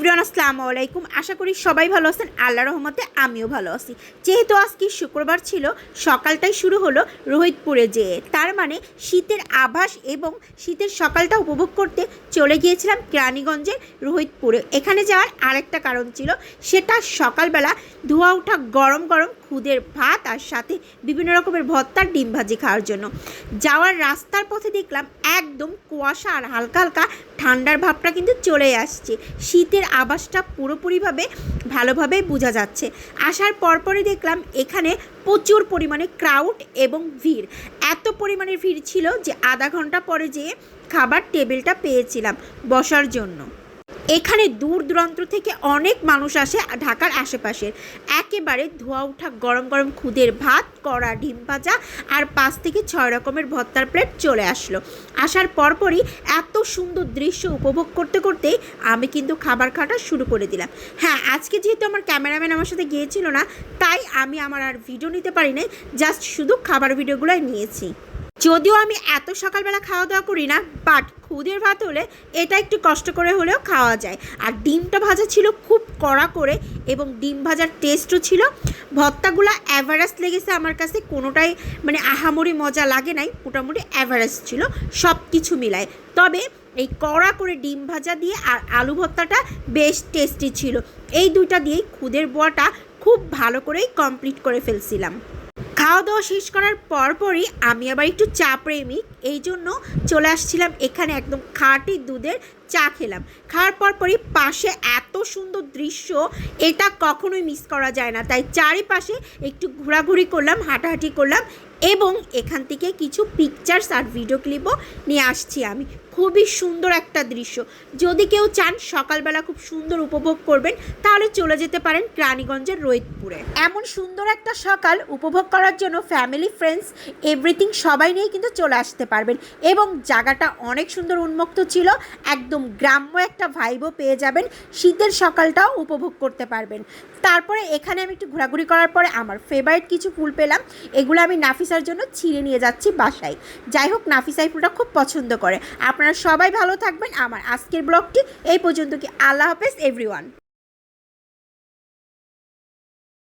Everyone, আসসালামু আলাইকুম। আশা করি সবাই ভালো আছেন। আল্লাহ রহমতে আমিও ভালো আছি। যেহেতু আজকে শুক্রবার ছিল, সকালটাই শুরু হলো রোহিতপুরে যেয়ে। তার মানে শীতের আভাস এবং শীতের সকালটা উপভোগ করতে চলে গিয়েছিলাম কেরানীগঞ্জের রোহিতপুরে। এখানে যাওয়ার আরেকটা কারণ ছিল, সেটা সকালবেলা ধোয়া ওঠা গরম গরম খুদের ভাত আর সাথে বিভিন্ন রকমের ভর্তার ডিম ভাজি খাওয়ার জন্য। যাওয়ার রাস্তার পথে দেখলাম একদম কুয়াশা আর হালকা হালকা ঠান্ডার ভাবটা কিন্তু চলে আসছে। শীতের আবাসটা পুরোপুরিভাবে ভালোভাবে বোঝা যাচ্ছে। আসার পরপরই দেখলাম এখানে প্রচুর পরিমাণে ক্রাউড এবং ভিড়। এত পরিমাণে ভিড় ছিল যে আধা ঘণ্টা পরে যেয়ে খাবার টেবিলটা পেয়েছিলাম বসার জন্য। এখানে দূর দূরান্ত থেকে অনেক মানুষ আসে ঢাকার আশেপাশের একেবারে ধোয়া ওঠা গরম গরম খুদের ভাত, কড়া ডিম ভাজা আর পাঁচ থেকে ছয় রকমের ভর্তার প্লেট চলে আসলো। আসার পরপরই এত সুন্দর দৃশ্য উপভোগ করতে করতেই আমি কিন্তু খাবার খাওয়াটা শুরু করে দিলাম। হ্যাঁ আজকে যেহেতু আমার ক্যামেরাম্যান আমার সাথে গিয়েছিল না, তাই আমি আমার আর ভিডিও নিতে পারি নাই জাস্ট শুধু খাবার ভিডিওগুলোই নিয়েছি। যদিও আমি এত সকালবেলা খাওয়া দাওয়া করি না বাট খুদের ভাত হলে এটা একটু কষ্ট করে হলেও খাওয়া যায়। আর ডিমটা ভাজা ছিল খুব কড়া করে এবং ডিম ভাজার টেস্টও ছিল। ভর্তাগুলো অ্যাভারেস্ট লেগেছে আমার কাছে, কোনোটাই মানে আহামরি মজা লাগে নাই, মোটামুটি অ্যাভারেস্ট ছিল সব কিছু মিলায়। তবে এই কড়া করে ডিম ভাজা দিয়ে আর আলু ভর্তাটা বেশ টেস্টি ছিল। এই দুইটা দিয়েই খুদের বোয়াটা খুব ভালো করেই কমপ্লিট করে ফেলছিলাম। খাওয়া দাওয়া শেষ করার পরপরই আমি আবার একটু চা প্রেমিক। এই জন্য চলে আসছিলাম এখানে একদম খাঁটি দুধের চা খেলাম। খাওয়ার পরপরই পাশে এত সুন্দর দৃশ্য, এটা কখনোই মিস করা যায় না। তাই চারিপাশে একটু ঘোরাঘুরি করলাম, হাঁটাহাঁটি করলাম এবং এখান থেকে কিছু পিকচার্স আর ভিডিও ক্লিপও নিয়ে আসছি আমি। খুবই সুন্দর একটা দৃশ্য। যদি কেউ চান সকালবেলা খুব সুন্দর উপভোগ করবেন, তাহলে চলে যেতে পারেন রানীগঞ্জের রোহিতপুরে। এমন সুন্দর একটা সকাল উপভোগ করার জন্য ফ্যামিলি ফ্রেন্ডস এভরিথিং সবাই নিয়ে কিন্তু চলে আসতে পারবেন। এবং জায়গাটা অনেক সুন্দর উন্মুক্ত ছিল, একদম গ্রাম্য একটা ভাইবও পেয়ে যাবেন, শীতের সকালটাও উপভোগ করতে পারবেন। তারপরে এখানে আমি একটু ঘোরাঘুরি করার পরে আমার ফেভারিট কিছু ফুল পেলাম, এগুলো আমি নাফিসার জন্য ছিঁড়ে নিয়ে যাচ্ছি বাসায়। যাই হোক নাফিসা এই ফুলটা খুব পছন্দ করে। আপনারা সবাই ভালো থাকবেন। আমার আজকের ব্লগটি এই পর্যন্ত কি। আল্লাহ হাফেজ এভরিওয়ান